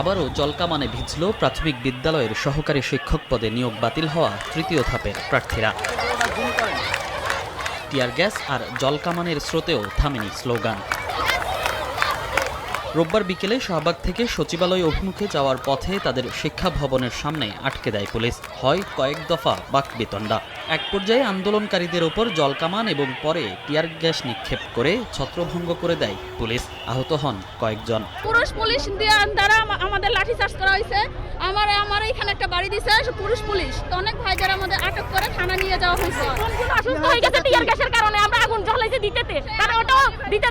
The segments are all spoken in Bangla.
আবারও জলকামানে ভিজল প্রাথমিক বিদ্যালয়ের সহকারী শিক্ষক পদে নিয়োগ বাতিল হওয়া তৃতীয় ধাপের প্রার্থীরা। টিয়ার গ্যাস আর জলকামানের স্রোতেও থামেনি স্লোগান। রোববার বিকেলে শাহবাগ থেকে সচিবালয় অভিমুখে যাওয়ার পথে তাদের শিক্ষা ভবনের সামনে আটকে দেয় পুলিশ। হয় কয়েক দফা বাকবিতণ্ডা। এক পর্যায়ে আন্দোলনকারীদের ওপর জলকামান এবং পরে টিয়ার গ্যাস নিক্ষেপ করে ছত্রভঙ্গ করে দেয় পুলিশ। আহত হন কয়েকজন। পুরুষ পুলিশ দ্বারা আমাদের লাঠি চার্জ করা হয়েছে। আমার আমার এখানে একটা বাড়ি দিছে পুরুষ পুলিশ। তো অনেক ভাইদের আমাদের আটক করে থানা নিয়ে যাওয়া হয়েছে। অসুস্থ হয়ে গেছে টিয়ার গ্যাসের কারণে। আমরা আগুন জ্বলাইছে দিতেতে। তারা ওটাও দিতে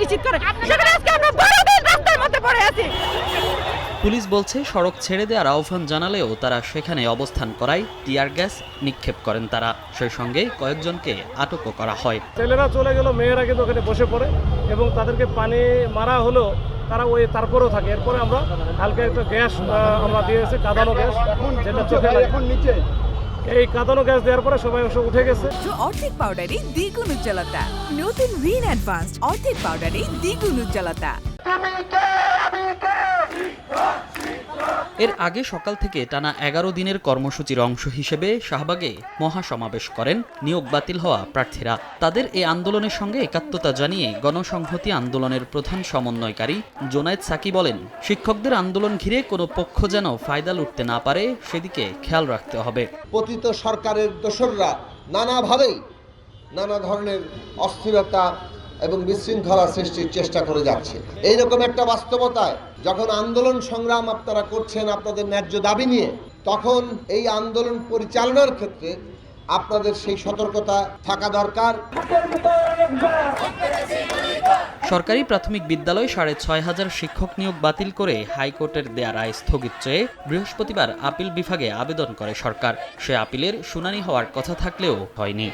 নিশ্চিত করে। সেখানে আজকে আমরা বারো দিন রাস্তার মধ্যে পড়ে আছি। পুলিশ বলছে সড়ক ছেড়ে দেওয়ার আহ্বান জানালেও তারা সেখানে অবস্থান করায় টিয়ার গ্যাস নিক্ষেপ করেন তারা। সেই সঙ্গে কয়েকজনকে আটকও করা হয়। ছেলেরা চলে গেল মেয়েরা কিন্তু ওখানে বসে পড়ে এবং তাদেরকে পানি মারা হলো তারা ওই তারপরেও থাকে। এরপরে আমরা হালকা একটা গ্যাস আমরা দিয়েছি কাঁদানো গ্যাস যেটা চোখে লাগে। এই কাঁদানো গ্যাস দেওয়ার পরে সবাই অবশ্য উঠে গেছে। অর্ধেক পাউডারে দ্বিগুণ উজ্জ্বলতা। নতুন রিন অ্যাডভান্সড অর্ধেক পাউডারে দ্বিগুণ উজ্জ্বলতা। এর আগে সকাল থেকে টানা এগারো দিনের কর্মসূচির অংশ হিসেবে শাহবাগে মহাসমাবেশ করেন নিয়োগ বাতিল হওয়া প্রার্থীরা। তাদের এই আন্দোলনের সঙ্গে একাত্মতা জানিয়ে গণসংহতি আন্দোলনের প্রধান সমন্বয়কারী জোনায়েদ সাকি বলেন, শিক্ষকদের আন্দোলন ঘিরে কোনো পক্ষ যেন ফায়দা লুটতে না পারে, সেদিকে খেয়াল রাখতে হবে। পতিত সরকারের দোসররা নানাভাবেই নানা ধরনের অস্থিরতা এবং বিশৃঙ্খলা সৃষ্টির চেষ্টা করে যাচ্ছে। এইরকম একটা বাস্তবতায় যখন আন্দোলন সংগ্রাম আপনারা করছেন আপনাদের ন্যায্য দাবি নিয়ে, তখন এই আন্দোলন পরিচালনার ক্ষেত্রে আপনাদের সেই সতর্কতা থাকা দরকার। সরকারি প্রাথমিক বিদ্যালয় সাড়ে ছয় হাজার শিক্ষক নিয়োগ বাতিল করে হাইকোর্টের দেয়া রায় স্থগিত চেয়ে বৃহস্পতিবার আপিল বিভাগে আবেদন করে সরকার। সে আপিলের শুনানি হওয়ার কথা থাকলেও হয়নি।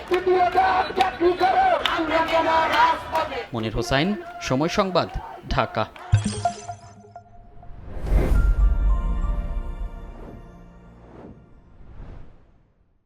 মনির হোসাইন, সময় সংবাদ, ঢাকা।